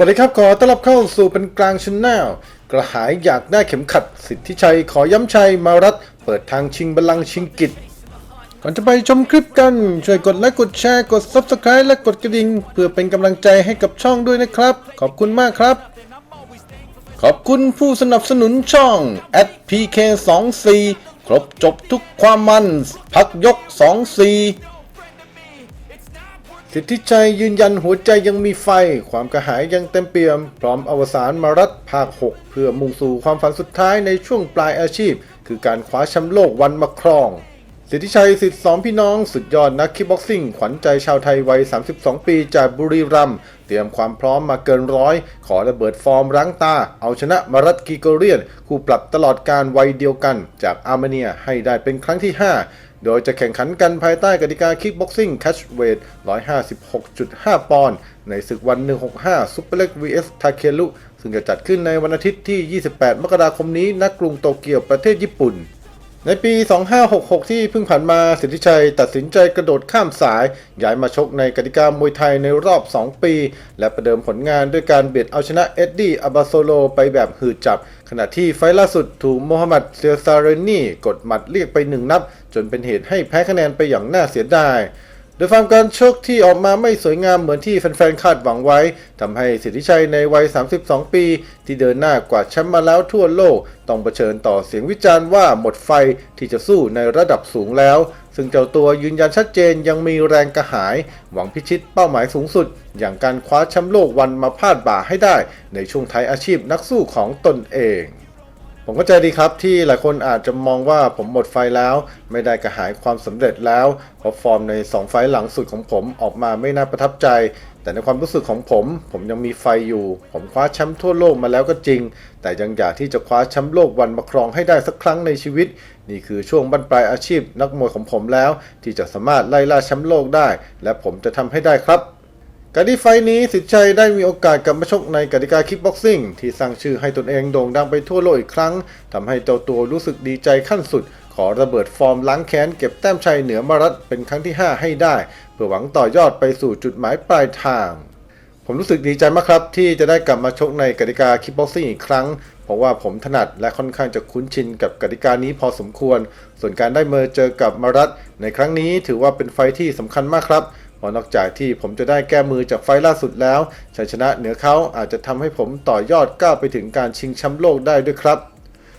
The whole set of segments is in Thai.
สวัสดีครับ ขอต้อนรับเข้าสู่เป็นกลางชนแนลกระหายอยากได้เข็มขัดสิทธิชัย ขอย้ำชัยมารัฐ เปิดทางชิงบัลลังก์ชิงกิจ ก่อนจะไปชมคลิปกัน ช่วยกดไลค์กดแชร์กด Subscribe และกดกระดิ่ง เพื่อเป็นกำลังใจให้กับช่องด้วยนะครับ ขอบคุณมากครับ ขอบคุณผู้สนับสนุนช่อง @pk24 ครบจบทุกความมัน พักยก 24 สิทธิชัยยืนยันหัวใจยังมีไฟ ความกระหายยังเต็มเปี่ยม พร้อมอวสานมารัฐภาค 6 เพื่อมุ่งสู่ความฝันสุดท้ายในช่วงปลายอาชีพ คือการคว้าแชมป์โลกวันมาครอง สิทธิชัยสิทธิสองพี่น้องสุดยอดนักคิกบ็อกซิ่ง ขวัญใจชาวไทยวัย 32 ปีจากบุรีรัมย์เตรียมความพร้อมมาเกินร้อย ขอระเบิดฟอร์มรั้งตา เอาชนะมารัตกีโกเรียน คู่ปรับตลอดการวัยเดียวกัน จากอาร์เมเนียให้ได้เป็นครั้งที่ 5 โดยจะแข่งขันกันภายใต้กติกาคิกบ็อกซิ่งแคชเวท 156.5 ปอนด์ ในศึกวัน 165 ซุปเปอร์เล็ก vs ทาเคลุซึ่งจะจัดขึ้นในวันอาทิตย์ที่ 28 มกราคมนี้ณกรุงโตเกียวประเทศญี่ปุ่น ในปี 2566 ที่เพิ่งผ่านมาสิทธิชัยตัดสินใจกระโดดข้ามสาย ย้ายมาชกในกติกามวยไทยในรอบ 2 ปี และประเดิมผลงานด้วยการเบียดเอาชนะเอ็ดดี้อาบาโซโลไปแบบหืดจับ ขณะที่ไฟล์ล่าสุดถูกโมฮัมหมัดเซียซาเรนีกดหมัดเรียกไปหนึ่งนับ จนเป็นเหตุให้แพ้คะแนนไปอย่างน่าเสียดาย โดยฟาร์มการชกที่ออกมาไม่สวยงามเหมือนที่แฟนๆคาดหวังไว้ทำให้สิทธิชัยในวัย 32 ปี ที่เดินหน้ากว่าดแชมป์มาแล้วทั่วโลก ต้องเผชิญต่อเสียงวิจารณ์ว่าหมดไฟที่จะสู้ในระดับสูงแล้ว ซึ่งเจ้าตัวยืนยันชัดเจนยังมีแรงกระหาย หวังพิชิตเป้าหมายสูงสุด อย่างการคว้าแชมป์โลกวันมาพาดบ่าให้ได้ ในช่วงท้ายอาชีพนักสู้ของตนเอง ผมก็ใจดีครับที่หลายคนอาจจะมองว่าผมหมดไฟแล้ว ไม่ได้กระหายความสำเร็จแล้วเพราะฟอร์มใน 2 ไฟหลังสุดของผมออกมาไม่น่าประทับใจ แต่ในความรู้สึกของผม ผมยังมีไฟอยู่ ผมคว้าแชมป์ทั่วโลกมาแล้วก็จริง แต่ยังอยากที่จะคว้าแชมป์โลกวันมาครองให้ได้สักครั้งในชีวิต นี่คือช่วงบั้นปลายอาชีพนักมวยของผมแล้ว ที่จะสามารถไล่ล่าแชมป์โลกได้ และผมจะทำให้ได้ครับ การที่ไฟนี้สิทธิ์ชัยได้มีโอกาสกลับมาชกในกติกาคิกบ็อกซิ่งที่สร้างชื่อให้ตนเองโด่งดังไปทั่วโลกอีกครั้งทำให้เจ้าตัวรู้สึกดีใจขั้นสุด ขอระเบิดฟอร์มล้างแค้นเก็บแต้มชัยเหนือมารัฐเป็นครั้งที่ 5 ให้ได้ เพื่อหวังต่อยอดไปสู่จุดหมายปลายทาง ผมรู้สึกดีใจมากครับ ที่จะได้กลับมาชกในกติกาคิกบ็อกซิ่งอีกครั้งเพราะว่าผมถนัดและค่อนข้างจะคุ้นชินกับกติกานี้พอสมควร ส่วนการได้มาเจอกับมารัตในครั้งนี้ถือว่าเป็นไฟท์ที่สำคัญมากครับ เพราะนอกจากที่ผมจะได้แก้มือจากไฟล์ล่าสุดแล้วชัยชนะเหนือเขาอาจจะทำให้ผมต่อยอดก้าวไปถึงการชิงแชมป์โลกได้ด้วยครับ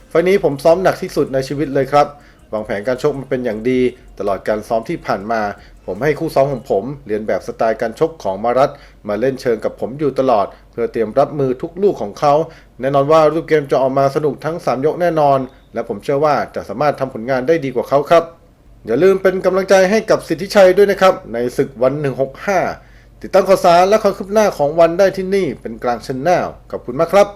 ไฟนี้ผมซ้อมหนักที่สุดในชีวิตเลยครับวางแผนการชกมาเป็นอย่างดี ตลอดการซ้อมที่ผ่านมา ผมให้คู่ซ้อมของผมเรียนแบบสไตล์การชกของมารัตมาเล่นเชิงกับผมอยู่ตลอด เพื่อเตรียมรับมือทุกลูกของเขา แน่นอนว่ารูปเกมจะออกมาสนุกทั้ง 3 ยกแน่นอน และผมเชื่อว่าจะสามารถทำผลงานได้ดีกว่าเขาครับ อย่าลืมเป็นกำลังใจให้กับสิทธิชัยด้วยนะครับ ในศึกวัน 165 ติดตามข่าวสารและความคืบหน้าของวันได้ที่นี่เป็นกลางชันแนลขอบคุณมากครับ